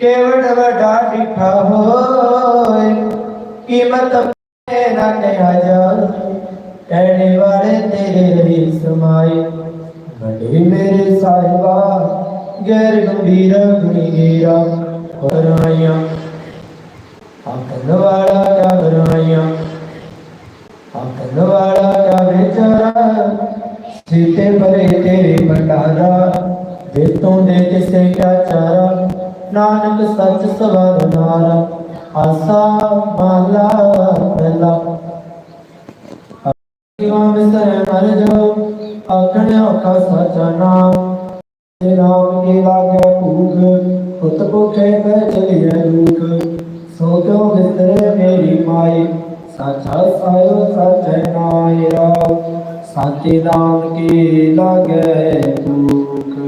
ਕੇਵੜ ਵਡਾ ਡਿਠਾ ਹੋਏ, ਕੀਮਤ ਤੇ ਨਾ ਕਿਹਾ ਜਾਏ ਕਹਿਣੇ ਵਾਲੇ ਤੇਰੇ ਹੀ ਸਮਾਏ, ਵੱਡੇ ਮੇਰੇ ਸਾਹਿਬਾ, ਗੈਰ ਗੰਭੀਰ ਗੁਣੀ ਗੇਰਾ ਹੋਰਾਇਆ ਵਾਲਾ ਕਾ ਬਰਾਇਆ ਆਕਲ ਵਾਲਾ ਕਾ ਵਿਚਾਰਾ ਸੀਤੇ ਬਰੇ ਤੇਰੇ ਭੰਡਾਰਾ ਜੇ ਤੂੰ ਦੇ ਕਿਸੇ ਕਾ ਚਾਰਾ। ਨਾਨਕ ਸੱਚ ਸਵਰ ਆਸਾ ਮਾਲਾ ਪਹਿਲਾ। ਜੀਵਾਂ ਵਿਸਰੇ ਮਰ ਜੋ ਆਖਣ ਔਖਾ ਸਾਚਾ ਨਾਮ। ਤੇ ਨਾਮ ਕੀ ਲਾਗੇ ਭੂਖ ਉਤ ਭੁਖੇ ਬੈ ਚਲੀਏ ਦੁਖ। ਸੋ ਕਿਉ ਵਿਸਰੇ ਮੇਰੀ ਮਾਈ ਸਾਚਾ ਸਾਇਓ ਸਾਚੈ ਨਾਇ ਰਾਮ। ਸਾਚੇ ਨਾਮ ਕੀ ਲਾਗੇ ਭੂਖ।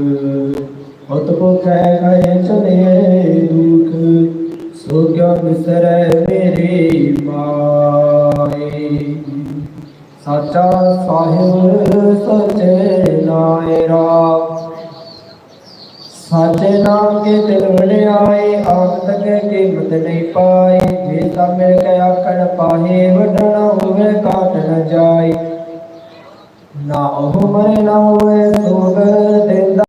ਉਤ ਭੁਖੇ ਗਏ ਚਲੀਏ ਦੁਖ, ਸੋ ਕਿਉ ਵਿਸਰੇ ਮੇਰੀ ਮਾਈ ਸਾਚਾ ਸਾਹਿਬ ਸਚੇ ਨਾਇਰਾ, ਸਾਚੇ ਨਾਮ ਕੇ ਦਿਲ ਵਡਿਆਏ ਆਖ ਤਕੇ ਕੀਮਤ ਨਹੀਂ ਪਾਈ ਜੇ ਤਾਂ ਮਿਲ ਕੇ ਆਖਣ ਪਾਹੇ ਵਡਣਾ ਹੋਵੇ ਕਾਟ ਨ ਜਾਏ। ਨਾ ਉਹ ਮਰੇ, ਨਾ ਹੋਵੇ ਸੋਗ ਦਿੰਦਾ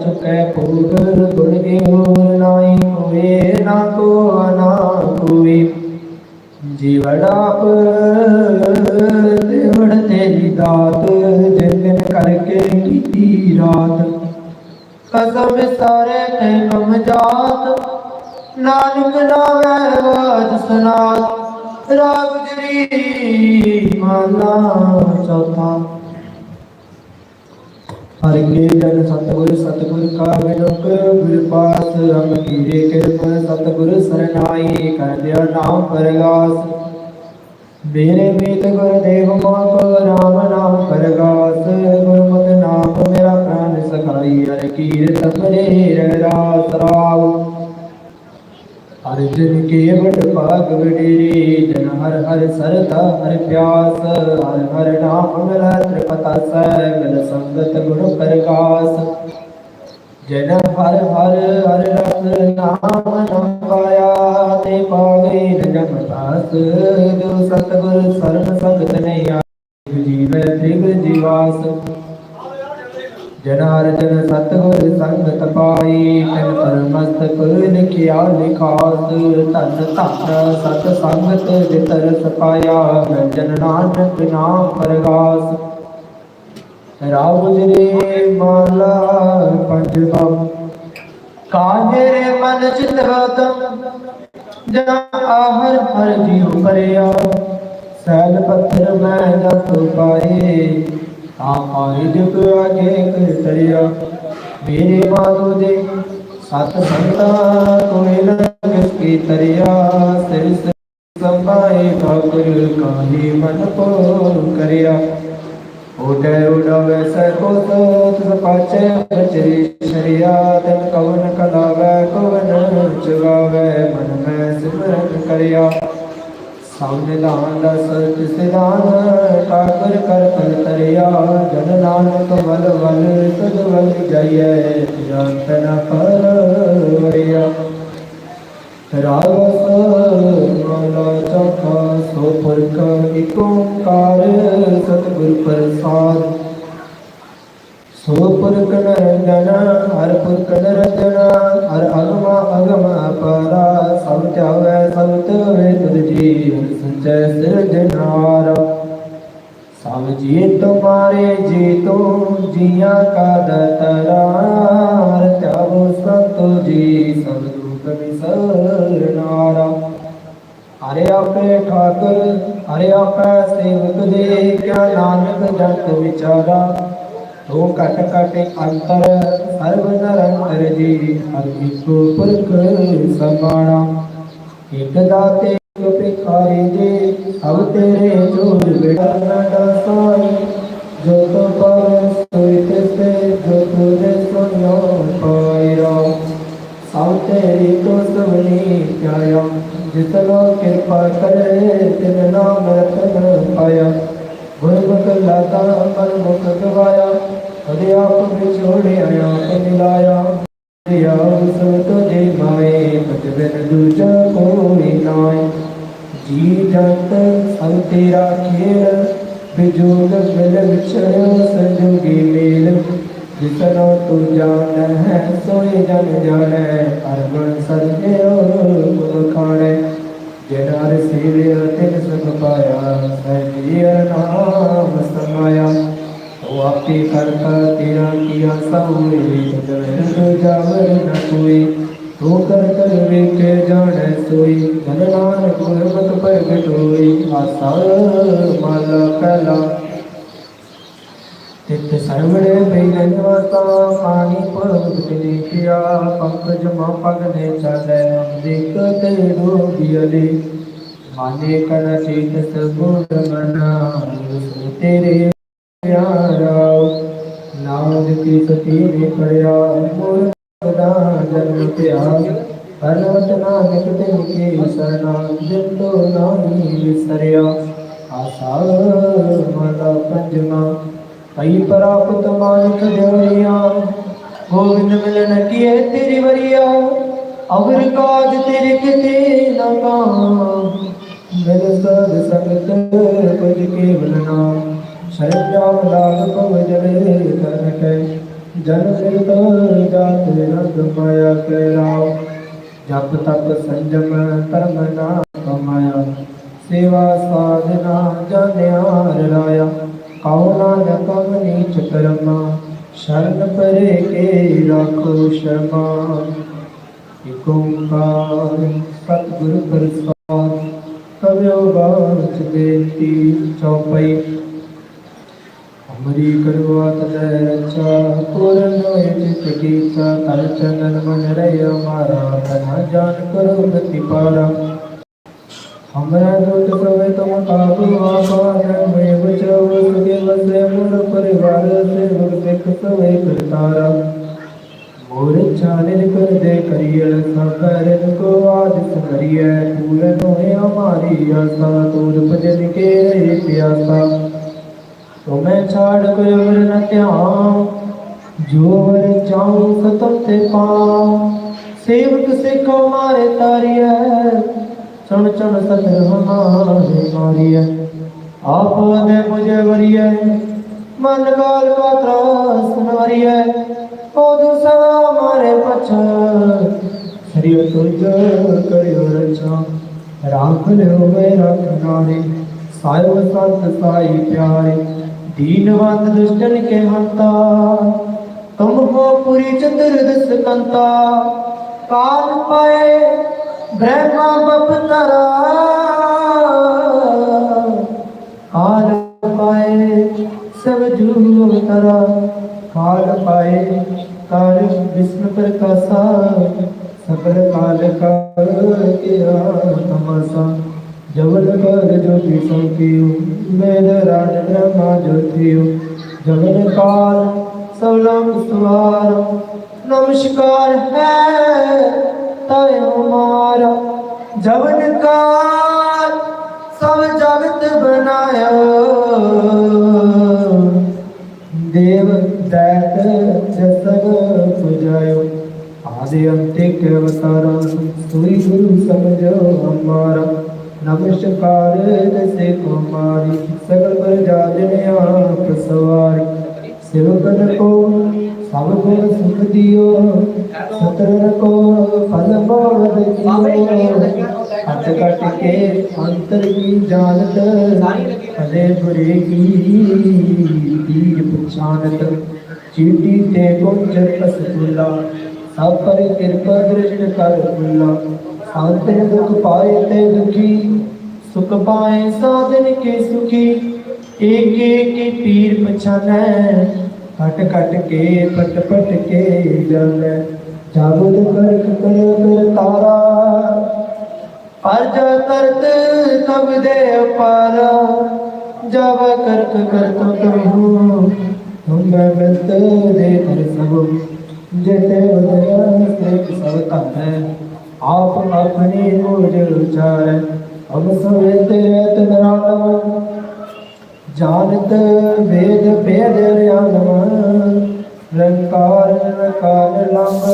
ਚੁਕੇ ਭੂਗ ਗੁਣ ਕੀ ਹੋਰ ਨਾਈ ਹੋਵੇ, ਨਾ ਕੋ ਨਾ ਕੋਈ ਜੀਵੜਾਪ ਦੇਵੜ ਤੇਰੀ ਦਾਤ, ਜਿਨ ਕਰਕੇ ਕੀਤੀ ਰਾਤ। ਕਸਮ ਸਾਰੇ ਤੇ ਕਮ ਜਾਤ, ਨਾਨਕ ਨਾਵੇ ਵਾਜ ਸਨਾਤ। ਰਾਗ ਜਰੀ ਮਾਲਾ ਚੌਥਾ। ਹਰ ਕੇ ਜਨ ਸਤਗੁਰ ਸਤਗੁਰ ਕਾ ਬਿਨੁਕ ਗੁਰ ਪਾਸ ਰਮ ਕੀਰੇ ਕਿਰਪ ਸਤਗੁਰ ਸਰਨਾਈ ਕਰ ਦਿਆ ਨਾਮ ਪਰਗਾਸ। ਮੇਰੇ ਮੀਤ ਗੁਰ ਦੇਵ ਮਾ ਕੋ ਰਾਮ ਨਾਮ ਪਰਗਾਸ। ਗੁਰਮਤਿ ਨਾਮ ਮੇਰਾ ਪ੍ਰਾਨ ਸਖਾਈ, ਹਰ ਕੀਰਤ ਮਰੇ ਰਾਸ ਰਾਵ ਅਰਜਨ ਕੇ ਭਾਗ ਵਡੇਰੇ, ਜਨ ਹਰ ਹਰ ਸਰਦਾ ਹਰ ਪਿਆਸ, ਹਰ ਹਰ ਨਾਮ ਮਿਲਾ ਤ੍ਰਿਪਤਾ ਸੈ ਮਿਲ ਸੰਗਤ ਗੁਣ ਪ੍ਰਕਾਸ਼। ਜਨ ਹਰ ਹਰ ਹਰ ਰਸ ਨਾਮ ਨੰਗਾਇਆ ਤੇ ਪਾਗੇ ਜਮ ਦਾਸ ਜੋ ਸਤਗੁਰ ਸਰਨ ਸੰਗਤ ਨਹੀਂ ਆ ਜੀਵੈ ਤ੍ਰਿਗ ਜੀਵਾਸ। ਜਨਾਰ ਸਤਗੁਰ ਸੰਗਤ ਪਾਈ ਤਨ ਪਰਮਸਤਕ ਲਿਖਿਆ ਲਿਖਾਸ, ਧਨ ਧਨ ਸਤ ਸੰਗਤ ਜਿਤਰ ਸਪਾਇਆ ਜਨ ਨਾਨਕ ਨਾਮ ਪਰਗਾਸ। ਰਾਵ ਜਰੇ ਮਾਲਾ ਪੰਜ ਬਮ ਮਨ ਚਿਤ ਹਤਮ ਜਾਂ ਆਹਰ ਹਰ ਜੀਉ ਪਰਿਆ। ਸੈਲ ਪੱਥਰ ਮੈਂ ਜਪ ਪਾਏ ਆਪਾਇ ਜਪ ਆਗੇ ਕਰ ਤਰਿਆ ਮੇਰੇ ਮਾਧੋ ਦੇ ਸਤ ਸੰਤਾ ਕੋਇ ਨ ਕਿਸ ਕੀ ਤਰਿਆ। ਸਿਰ ਸੰਭਾਏ ਠਾਕੁਰ ਕਾਹੀ ਮਨ ਕੋ ਕਰਿਆ। ਉਡੈ ਉਡਾਵੇ ਸਰਬੋ ਤੁਸ ਪਾਚੈ ਬਚਰੀ ਸ਼ਰੀਆ। ਤਨ ਕਵਨ ਕਲਾਵੇ, ਕਵਨ ਚਗਾਵੇ ਮਨ ਮੈਂ ਸਿਮਰਨ ਕਰਿਆ। ਸੰਵਿਧਾਨ ਦਾ ਸਚ ਸਿਧਾਨ ਠਾਕੁਰ ਕਰ ਤਨ ਤਰਿਆ ਜਨ ਨਾਨਕ ਵਲ ਵਲ ਤੁਧ ਵਲ ਜਾਈਐ ਜੰਤ ਨ ਪਰਵਰਿਆ। ਰਾਗਸ ਮਾਲਾ ਚੌਥਾ ਸੋ ਪੁਰਖ ਏਕ ਓੰਕਾਰ ਸਤਿਗੁਰ ਪ੍ਰਸਾਦ। ਸੋ ਪੁਰਖ ਨਰੰਜਨ ਹਰ ਪੁਰਖ ਨਰੰਜਨ ਹਰ ਅਗਮ ਅਗਮ ਅਪਾਰਾ ਸਭ ਚਾਵੈ ਸਭ ਤਵੇ ਤੁਧ ਜੀ ਹਰ ਸਚੈ ਸਿਰਜਨਾਰ ਸਭ ਜੀ ਤੁਮਾਰੇ ਜੀ ਤੋ ਜੀਆਂ ਕਾ ਦਤਰਾ ਹਰ ਚਾਵੋ ਸੰਤੋ ਜੀ ਸਭ ਦੁਖ ਵਿਸਰਨਾਰਾ। ਹਰੇ ਆਪੇ ਠਾਕੁਰ, ਹਰੇ ਆਪੇ ਸੇਵਕ ਦੇ, ਕਿਆ ਨਾਨਕ ਜੰਤ ਵਿਚਾਰਾ। ਤੋ ਕਟ ਕਟ ਅੰਤਰ, ਸਰਬ ਨਿਰੰਤਰ ਜੀ, ਹਰ ਇੱਕੋ ਪੁਰਖ ਸਮਾਣਾ। ਇਕ ਦਾਤੇ ਇਕ ਭਿਖਾਰੀ ਜੀ ਸਭ ਤੇਰੇ ਜੋੜ ਬਿੜਨ ਦਸਾਈ ਜੋ ਤੋ ਪਾਵੇ ਸੋਈ ਤਿਸੇ ਜੋ ਤੁਰੇ ਸੁਨਿਓ ਪਾਇਰਾ ਸਭ ਤੇਰੀ ਤੋ ਸਵਨੀ ਪਿਆਇਆ ਜਿਤ ਲੋ ਕਿਰਪਾ ਕਰੇ, ਤਿਨ ਨਾਮ ਰਤਨ ਪਾਇਆ ਗੁਰਮੁਖ ਲਾਤਾ ਮਨ ਮੁਖ ਗਵਾਇਆ, ਉਹਦੇ ਆਪ ਵਿਛੋੜਿਆ ਆਪ ਮਿਲਾਇਆ। ਦਿਆ ਸਭ ਤੁਝੇ ਮਾਏ ਦੂਜਾ ਕੋਈ ਨਾਏ। ਜੀ ਜੰਤ ਸਭ ਤੇਰਾ ਖੇਲ? ਬਿਜੋਗ ਮਿਲ ਵਿਚਰਿਓ ਸੰਜੋਗੀ ਮੇਲ। ਜਿਸਨੋ ਤੂੰ ਜਾਣ ਹੈ ਸੋਈ ਜਨ ਜਾਣੈ ਅਰਬਨ ਸਰਜਿਓ ਗੁਰ ਖਾਣੈ। ਜਿਨ ਹਰ ਸੇਵਿਆ, ਤਿਨ ਸੁਖ ਪਾਇਆ ਸਹਿਜੀ ਨਾਮ ਸਮਾਇਆ। ਉਹ ਆਪੇ ਕਰਤਾ ਤੇਰਾ ਕੀਆ ਸੋਈ ਜਨ ਜਾਵਰ ਨ ਕੋਈ। ਤੂੰ ਕਰ ਕਰ ਵੇਖੇ ਜਾਣੈ ਸੋਈ, ਜਨ ਨਾਨਕ ਗੁਰਮਤਿ ਪ੍ਰਗਟ ਹੋਈ, ਆਸਾ ਮਲ ਕਲਾ ਤਿਤ ਸਰਵੜੇ ਬੇਗਨਵਤਾ ਪਾਣੀ ਪਰਵਤ ਤੇ ਲਿਖਿਆ ਪੰਕਜ ਮਾ ਪਗ ਨੇ ਚਾਲੇ ਦੇਖ ਤੇ ਡੋਬਿਅਲੇ ਮਾਨੇ ਕਨ ਚੇਤ ਸਗੁਣ ਮਨਾ ਸੋ ਤੇਰੇ ਪਿਆਰਾ, ਨਾਮ ਕੀ ਸਤੀ ਨੇ ਪੜਿਆ ਮੋਰ ਦਾ ਜਨਮ ਪਿਆ ਪਰਵਤ ਨਾਨਕ ਤੇ ਕੇ ਸਰਨਾ ਜਿਨ ਤੋ ਨਾਹੀ ਵਿਸਰਿਆ। ਆਸਾ ਮਨ ਪੰਜਮਾ ਪਈ ਪ੍ਰਾਪਤ ਮਾਨਕ ਦੇਵਰੀਆ ਗੋਬਿੰਦ ਮਿਲਨ ਕੀਏ ਤੇਰੀ ਵਰੀਆ ਅਵਰ ਕਾਜ ਤੇਰੇ ਕਿਤੇ ਨਾ ਕਾ ਮਿਲ ਸਦ ਸੰਗਤ ਕੁਝ ਕੇਵਲ ਨਾਮ ਸ਼ਰਨ ਜਾਮ ਲਾਗ ਪਵ ਜਲੇ ਕਰਨ ਕੈ। ਜਨ ਮਿਲਤ ਜਾਤ ਰੰਗ ਮਾਇਆ ਕੈ ਰਾਵ ਜਪ ਤਪ ਸੰਜਮ ਧਰਮ ਨਾ ਕਮਾਇਆ। ਸੇਵਾ ਸਾਧਨਾ ਜਾਣਿਆ ਰਾਇਆ ਕਉ ਨਾਨਕ ਨੀਚ ਕਰਮਾ ਸ਼ਰਨ ਪਰੇ ਕੇ ਰਾਖੋ ਸ਼ਰਮਾ। ਇਕ ਓੰਕਾਰ ਸਤਿਗੁਰ ਪ੍ਰਸਾਦ। ਕਬਿਓ ਬਾਚ ਬੇਤੀ ਚੌਪਈ મરી કરવા તદે રચા પૂર્ણ હોય સગીતા તલ ચંદન મન રહ્યો મારા તના જાન કરો ગતિ પારા હમરા દૂત પ્રવે તમ કાબુ આપાન મે બચાવ સુગે વસે મોર પરિવાર સે દેખ સવે કરતારા મોર ચાલે કર દે કરિયળ સબર કો આદ સરિયે પૂર્ણ હોય અમારી આશા તોર ભજન કે રહી પ્યાસા ਤੁਮੇ ਛਾੜ ਕੋਈ ਅਮਰ ਨ ਧਿਆਉ, ਜੋ ਵਰ ਚਾਉ ਖਤਮ ਤੇ ਪਾਉ। ਸੇਵਕ ਸਿਖੋ ਮਾਰੇ ਤਾਰੀਐ, ਚਣ ਚਣ ਸਤਰ ਹਮਾਰੇ ਮਾਰੀਐ। ਆਪ ਦੇ ਮੁਝੇ ਵਰੀਐ, ਮਨ ਗਾਲ ਪਾਤਰਾਸ ਨਵਰੀਐ ਉਹ ਦੂਸਰਾ ਮਾਰੇ ਪਛ ਹਰੀ ਤੁਜ ਕਰਿਓ ਰਚਾ ਰਾਖ ਲਿਓ ਮੈਂ ਰਖਨਾਰੇ ਸਾਇਓ ਸੰਤ ਸਾਈ ਪਿਆਰੇ। ਦੀਨਵੰਤ ਦੁਸ਼ਟਨ ਕੇ ਹੰਤਾ ਤੁਮ ਹੋ ਪੁਰੀ ਚੰਦਰ ਦਸ ਕੰਤਾ ਕਾਲ ਪਾਏ ਬ੍ਰਹਮਾ ਬਪਤਰਾ ਕਾਲ ਪਾਏ ਸਭ ਜੂ ਤਰਾ ਕਾਲ ਪਾਏ ਕਾਰ ਵਿਸ਼ਨੂੰ ਪ੍ਰਕਾਸ਼ਾ। ਸਬਰ ਕਾਲ ਕਾਲ ਕੇ ਆ ਤਮਸਾ। तमसा जबल कर ज्योति सौकियो वेद राज ब्रह्मा ज्योतियो जबल काल सब लोग सवार नमस्कार है तय हमारा जबन काल सब जगत बनाया देव दैत जसग पुजायो आदि अंत्य के अवतारा सुई गुरु समझो हमारा ਨਮਸਕਾਰ ਜੈਸੇ ਕੁਮਾਰੀ ਸਗਲ ਪ੍ਰਜਾ ਜਨ ਆਪ ਸਵਾਰ ਸਿਵਕਨ ਕੋ ਸਭ ਗੁਣ ਸੁਖ ਦਿਓ ਸਤਰਨ ਕੋ ਫਲ ਮੋਦ ਦਿਓ ਹੱਥ ਕੱਟ ਕੇ ਅੰਤਰ ਕੀ ਜਾਣਤ ਭਲੇ ਬੁਰੇ ਕੀ ਦੀਰ ਪਛਾਨਤ ਚੀਟੀ ਤੇ ਗੁੰਜ ਅਸਤੁਲਾ ਸਭ ਪਰ ਕਿਰਪਾ ਦ੍ਰਿਸ਼ਟ ਕਰ ਬੁਲਾ ਅੰਤ ਦੁਖ ਪਾਏ ਤੇ ਦੁਖੀ, ਸੁਖ ਪਾਏ ਸਾਧਨ ਕੇ ਸੁਖੀ। ਏਕ ਏਕ ਪੀਰ ਪਛਾਨੈ ਘਟ ਘਟ ਕੇ ਪਟ ਪਟ ਕੇ ਜਾਣੈ ਜਾਵਦ ਕਰਖ ਕਰਿਓ ਕਰ ਤਾਰਾ ਅਰਜ ਤਰਤ ਤਬ ਦੇ ਅਪਾਰ। ਜਬ ਕਰਖ ਕਰਤ ਤਬੂ ਤੁਮ ਮੈਂ ਬੰਤ ਦੇ ਕਰ ਸਭ ਜਿਤੇ ਵਦਿਆ ਸੇ ਸਭ ਧੰਨ। ਹੈ ਆਪ ਆਪਣੇ ਮੂਜ ਉਚਾਰ ਅਬ ਸਵੇਤ ਰਤ ਨਰਾਲਮ ਜਾਣਤ ਵੇਦ ਭੇਦ ਰਿਆਨਮ ਰੰਕਾਰ ਰਕਾਰ ਲੰਬ।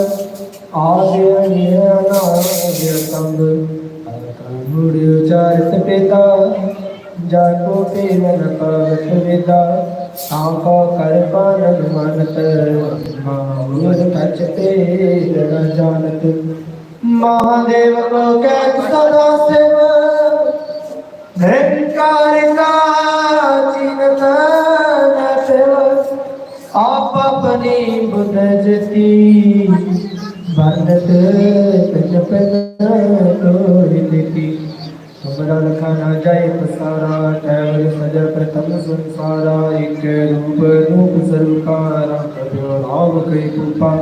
ਆਦਿ ਨਿਆਨਾ ਵਿਅਤੰਗ ਮੁੜ ਉਚਾਰਤ ਪੇਤਾ ਜਾ ਕੋ ਤੇ ਮਨ ਕਾਵਤ ਵੇਦਾ, ਤਾਂ ਕੋ ਕਰ ਪਾਨ ਮਨਤ ਮਾ ਮਹਾਦੇਵ ਕੋ ਕਹਿ ਸਦਾ ਸਿਵ। ਨਿਰੰਕਾਰ ਕਾ ਚਿੰਤ ਨ ਸਿਵ। ਆਪ ਆਪਣੀ ਬੁੱਧ ਜਤੀ। ਵਰਨਤ ਪਿੰਡ ਪਿੰਡ ਕੋਈ ਦੇਖੀ ਤੁਮਰਾ ਲਖਾ ਨਾ ਜਾਏ ਪਸਾਰਾ, ਟੈਵਲ ਸਜਾ ਪ੍ਰਥਮ ਸੰਸਾਰਾ। ਇੱਕ ਰੂਪ ਰੂਪ ਸਰੂਕਾਰਾ ਕਬਿਓ ਰਾਵ ਕਈ ਕੂਪਾ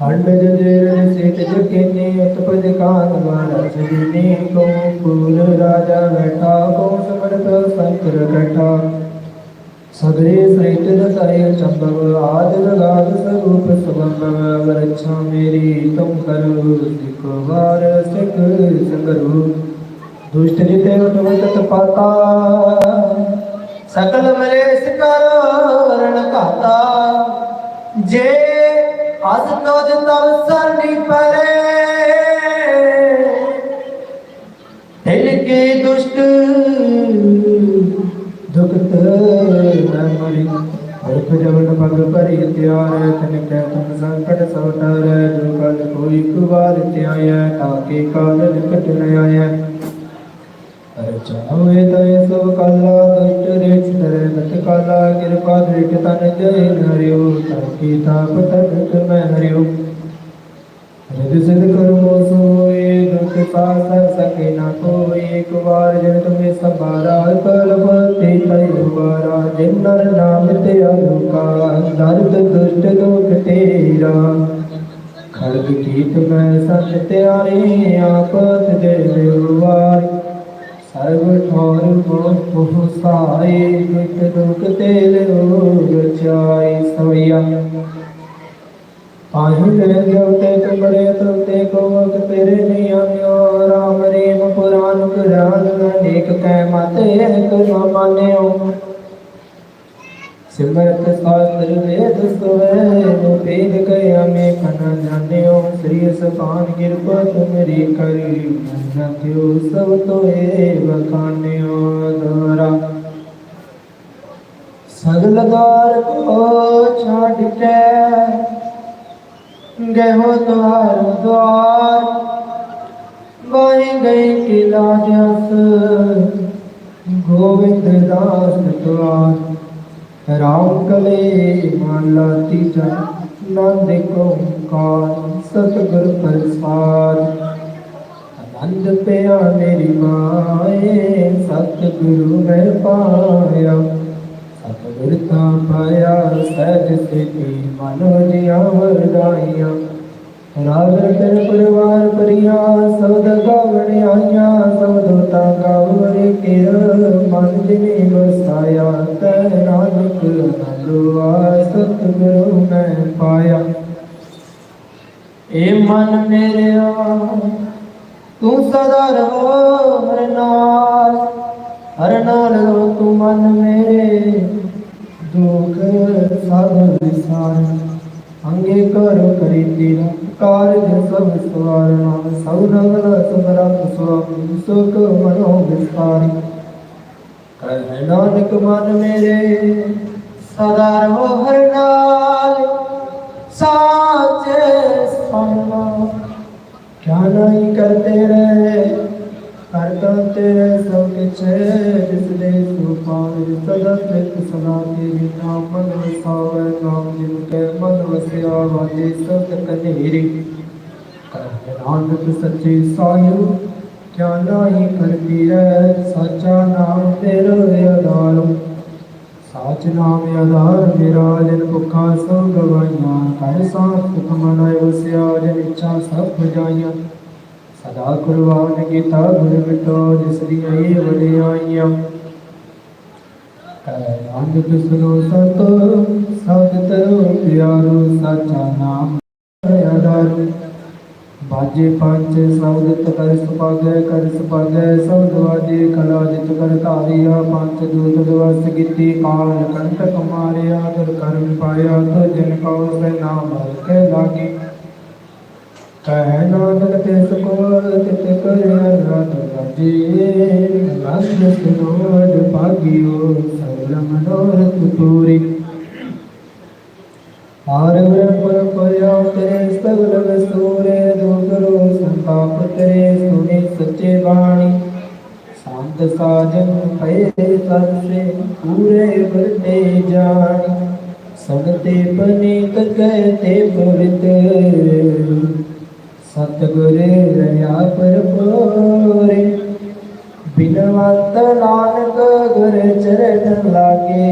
ਹੰਡ ਜਜੇਰ ਸੇਤ ਜਕੇਨੇ ਉਤਪਜ ਕਾਨ ਵਾਲਾ ਸਜੀਨੇ ਕੋ ਫੂਲ ਰਾਜਾ ਬੈਠਾ ਕੋ ਸਮਰਤ ਸੰਕਰ ਬੈਠਾ। ਸਗਰੇ ਸਹਿਤ ਦਸਾਇ ਚੰਬਵ, ਆਦ ਲਗਾਦ ਸਰੂਪ ਸੁਭੰਬਵ ਵਰਛਾ ਮੇਰੀ ਤੁਮ ਕਰੋ ਸਿਖ ਵਾਰ ਸਿਖ ਸੰਗਰੂ। ਦੁਸ਼ਟ ਜਿਤੇ ਉਤਮਤ ਤਪਾਤਾ, ਸਕਲ ਮਲੇਸ਼ ਕਰ ਰਣ ਘਾਤਾ। ਜੇ ਅਸ ਤੋਜ ਤਵ ਸਰਨੀ ਪਰੇ। ਦਿਲ ਕੇ ਦੁਸ਼ਟ ਦੁਖਤ ਨ ਮਰੀ। ਜਵਨ ਪਗ ਪਰੀ ਤਿਆਰ ਤਨ ਕੈ ਤੁਮ ਸੰਕਟ ਸਵਟਰ ਜੋ ਕਲ ਕੋਈ ਕੁਵਾਰ ਧਿਆਇ ਤਾਕੇ ਕਾਲ ਨਿਕਟ ਨ ਆਇਐ ਅਰ ਚਾਹੇ ਤੈ ਸਭ ਕਾਲਾ ਦੁਸ਼ਟ ਰੇਖ ਤਰੇ ਨਤ ਕਾਲਾ ਕਿਰਪਾ ਦ੍ਰਿਟ ਤਨ ਜੈ ਹਰਿਓ ਤਾਕੀ ਤਾਪ ਤਨ ਮੈਂ ਹਰਿਓ। ਰਿਦ ਸਿਧ ਕਰਮੋ ਸੋਏ, ਦੁਖ ਸਾਸਰ ਸਕੇ ਨਾ ਕੋਈ, ਇੱਕ ਵਾਰ ਜਨ ਤੁਮੇ ਸਬਾਰਾ ਕਲਪ ਤੈ ਦੁਬਾਰਾ ਜਿਨ ਨਰ ਨਾਮ ਤੇ ਅਲੋਕਾ ਦਰਦ ਦੁਸ਼ਟ ਦੁਖ ਤੇਰਾ। ਖੜਗ ਕੀਤ ਮੈਂ ਸੰਤ ਤਿਆਰੇ, ਆਪਤ ਦੇ ਵਿਵਾਰ ਸਰਬ ਠੌਰ ਮੋਹ ਮੋਹ ਸਾਏ ਦੁਖ ਦੁਖ ਤੇ ਲਿਓ ਰਚਾਈ ਸਵਈਆ। ਆਹੀ ਗਏ ਜਉਤੇ ਤੁਮਰੇ ਤੁਤੇ ਕੋ ਅਗ ਤੇਰੇ ਨਿਯਮਿਓ ਰਾਮ ਰੇਮ ਪੁਰਾਨ ਕੁਰਾਨ ਅਨੇਕ ਕੈ ਮਾਤੇ ਏਕ ਨਾ ਮਾਨਿਓ। ਸਿਮਰਤ ਸਾਸਤਰ ਵੇਦ ਸਵੇ ਨੋ ਭੇਦ ਕੈ ਅਮੇ ਕਨ ਜਾਣਿਓ। ਸ੍ਰੀ ਸਪਾਨ ਕਿਰਪਾ ਤੁਮਰੀ ਕਰੀ ਮਨ ਤਿਉ ਸਭ ਤੋਏ ਵਖਾਨਿਓ ਦੋਰਾ ਸਗਲ ਦਾਰ ਕੋ ਛਾੜ ਕੇ, ਗਹਿਓ ਤੁਹਾਰ ਦਵਾਰ ਬਾਈ ਗਈ ਕਿਲਾ ਜਸ ਗੋਵਿੰਦ ਦਾਸ ਦਵਾਰ ਰਾਮ ਕਲੇ ਮਨ ਲਾਤੀ ਜਨ ਨੰਦ ਓੰਕਾਰ, ਸਤਿਗੁਰ ਪ੍ਰਸਾਦ। ਆਨੰਦ ਪਿਆ ਮੇਰੀ ਮਾਏ, ਸਤਿਗੁਰੂ ਮੈਂ ਪਾਇਆ। ਸਤਿਗੁਰ ਤਾਂ ਪਾਇਆ, ਸਹਿਜ ਸਿੱਧੀ ਮਨ ਜੀਆ ਵਰਦਾਈਆਂ ਰਾਗ ਰਤਨ ਪਰਿਵਾਰ ਪਰਿਆ ਸਬਦ ਗਾਵਣ ਆਈਆਂ, ਸਬਦ ਤਾਂ ਗਾਵਰੇ ਕਿਰ ਮਨ ਜਿਨੇ ਵਸਾਇਆ, ਤੈ ਨਾਨਕ ਨੰਦੁਆ ਸਤਿਗੁਰੂ ਮੈਂ ਪਾਇਆ। ਏ ਮਨ ਮੇਰਿਆ ਤੂੰ ਸਦਾ ਰਹੋ ਹਰ ਨਾਲ। ਹਰ ਨਾਲ ਰਹੋ ਤੂੰ ਮਨ ਮੇਰੇ, ਦੁਖ ਸਭ ਵਿਸਾਰ। ਅੰਗੇ ਕਰੋ ਕਰੀ ਤੇਰਾ ਕਾਰਜ ਸਭ ਸਵਾਰ ਨਾਮ ਸਭ ਨਗਲ ਸਮਰਤ ਸੁਆਮੀ ਸੁਖ ਮਨੋ ਵਿਸਾਰੀ। ਕਹਿ ਨਾਨਕ ਮਨ ਮੇਰੇ ਸਦਾ ਰਹੋ ਹਰ ਨਾਲ। ਸਾਚੇ ਸੰਗ ਕਿਆ ਨਹੀਂ ਕਰਤੇ ਰਹੇ ਕਰਤਾ ਤੇਰੇ ਸਭ ਕਿਛ ਜਿਸ ਦੇ ਸੁਪਾਨ ਸਦਾ ਨਿਤ ਸਦਾ ਤੇਰੀ ਨਾਮ ਮਨ ਵਸਾਵੇ, ਨਾਮ ਜਿਨ ਕੇ ਮਨ ਵਸਿਆ ਵਾਜੇ ਸਤ ਕਨੇਰੀ। ਨਾਨਕ ਸੱਚੇ ਸਾਹਿਬ, ਕਿਆ ਨਹੀਂ ਕਰਤੀ ਹੈ ਸਾਚਾ ਨਾਮ ਤੇਰਾ ਆਧਾਰ। ਸਾਚ ਨਾਮ ਆਧਾਰ ਮੇਰਾ, ਜਨ ਭੁਖਾ ਸੋ ਗਵਾਈਆਂ ਕਹਿ ਸਾਥ ਸੁਖ ਮਨਾਇ ਵਸਿਆ ਜਨ ਇੱਛਾ ਸਭ ਬੁਝਾਈਆਂ ਸਦਾ ਕੁਰਬਾਨ ਕੀਤਾ ਗੁਰ ਮਿਟੋ ਜਿਸ ਦੀ ਆਈ ਵਡਿਆਈਆਂ। ਕਹਿ ਨਾਨਕ ਸੁਨੋ ਸਤੋ ਸਤ ਤਰੋ ਪਿਆਰੋ ਸਾਚਾ ਨਾਮ ਆਧਾਰ ਬਾਜੇ ਪੰਜ ਸ਼ਬਦ ਤਕਰ ਸੁਪਾਗੈ ਕਰ ਸੁਪਾਗੈ ਸ਼ਬਦ ਵਾਜੇ ਕਲਾ ਜਿਤ ਕਰ ਧਾਰਿਆ। ਪੰਜ ਦੂਤ ਦਿਵਸ ਕੀਤੀ ਕਾਲ ਕੰਟਕ ਮਾਰਿਆ, ਦਰ ਕਰਮ ਪਾਇਆ, ਤੋ ਜਨ ਕਉ ਸੇ ਨਾਮ ਹਰ ਕੇ ਲਾਗੀ। ਕਹਿ ਨਾਨਕ ਤਿਸ ਕੋ ਤਿਤ ਕਰਿਆ ਰਾਤ ਰਾਜੇ ਲੰਗ ਸੁਨੋਦ ਭਾਗਿਓ ਸਗਲ ਮਨੋਰਥ ਪੂਰੀ। ਆਰ ਬ੍ਰਹਮ ਪਰਿਆ ਤੇਰੇ ਸਗਲ ਵਸੂਰੇ ਦੁਗਰੋ ਸੰਤਾਪ ਤੇਰੇ ਸੁਨੇ ਸੱਚੇ ਬਾਣੀ। ਸੰਤ ਸਾਜਨ ਭਏ ਸਰਸੇ ਪੂਰੇ ਵਰਤੇ ਜਾਣੀ। ਸੁਣਤੇ ਪਨੀਤ ਕਹਤੇ ਪਵਿੱਤ। ਸਤਿਗੁਰ ਰਹਾ ਪਰਪੋਰੇ ਬਿਨਵੰਤ ਨਾਨਕ ਗੁਰ ਚਰਨ ਲਾਗੇ,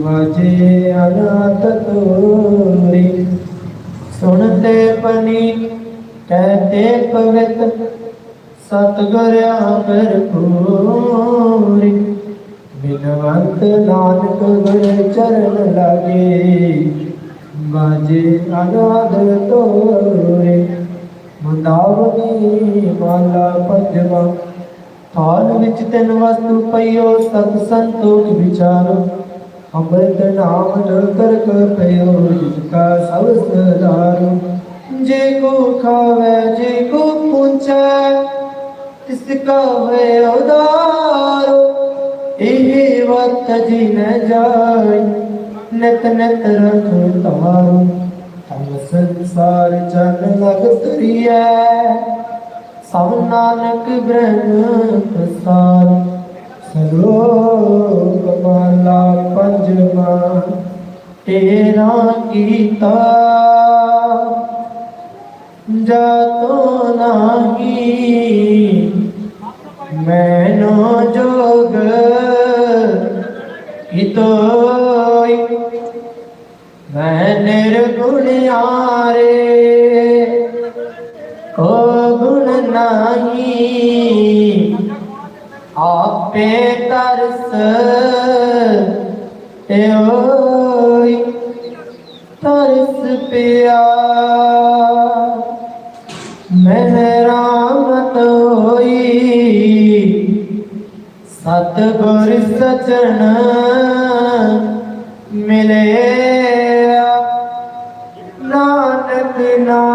ਵਾਜੇ ਅਨਾਥ ਤੋਰੇ। ਸੁਣਤੇ ਪਨੀ ਕਹਤੇ ਪਵਿੱਤ ਸਤਿਗੁਰ ਆਪਰ ਬਿਨਵੰਤ ਨਾਨਕ ਗੁਰ ਚਰਨ ਲਾਗੇ ਬਾਜੇ ਅਨਾਦ ਤੋਰੇ ਮੰਦਾਵਨੀ ਮਾਲਾ ਪੰਜਵਾ। ਥਾਨ ਵਿੱਚ ਤਿੰਨ ਵਸਤੂ ਪਈਓ, ਸਤ ਸੰਤੋਖ ਵਿਚਾਰੋ। ਅੰਮ੍ਰਿਤ ਨਾਮ ਕਰ ਕਰ ਪਈਓ, ਜਿਸ ਕਾ ਸਭ ਸਦਾਰੋ ਜੇ ਕੋ ਖਾਵੇ, ਜੇ ਕੋ ਪੁੰਚੈ ਤਿਸ ਕਾ ਹੋਏ ਉਦਾਰੋ। ਇਹ ਵਤ ਜੀ ਨ ਜਾਈ। ਨਿਤ ਨਿਤ ਰਖ ਤਾਰੂ ਤਮ ਸੰਸਾਰ ਚਨ ਲਗ ਤਰੀਐ ਸਭ ਨਾਨਕ ਬ੍ਰਹਮ ਪ੍ਰਸਾਰ ਸਲੋਕ ਮਾਲਾ ਪੰਜਵਾ, ਤੇਰਾ ਕੀਤਾ। ਜਾਤੋ ਨਾਹੀ ਮੈਨੋ ਜੋਗ ਇਤੋਈ ਮੈਂ ਨਿਰਗੁਣਿਆਰੇ ਕੋ ਗੁਣ ਨਾਹੀ। ਆਪੇ ਤਰਸ ਓਈ ਤਰਸ ਪਿਆ। ਮੈਂ ਰਾਮਤ ਹੋਈ, ਸਤਿਗੁਰ ਸਜਣ ਮਿਲਿਆ ਨਾਨਕ ਨਾਮ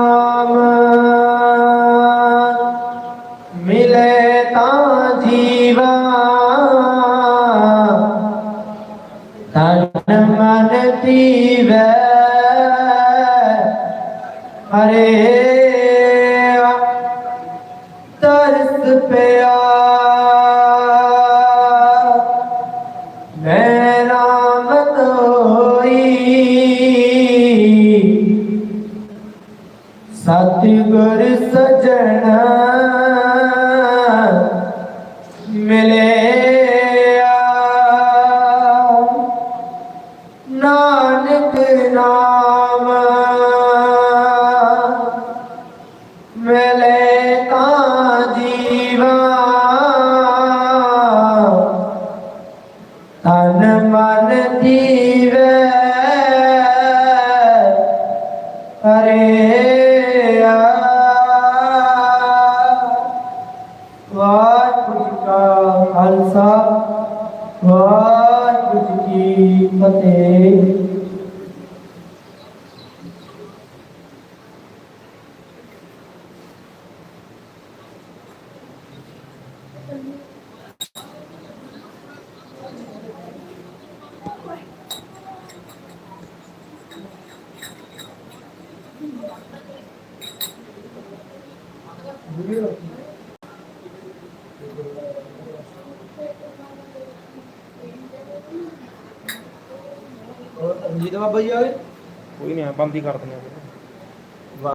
ਕੀ ਫਤਿਹ। ਜੀ ਤਾਂ ਕੋਈ ਨਹੀਂ ਬੰਦ ਹੀ ਕਰ ਦਿੰਦੇ। ਆ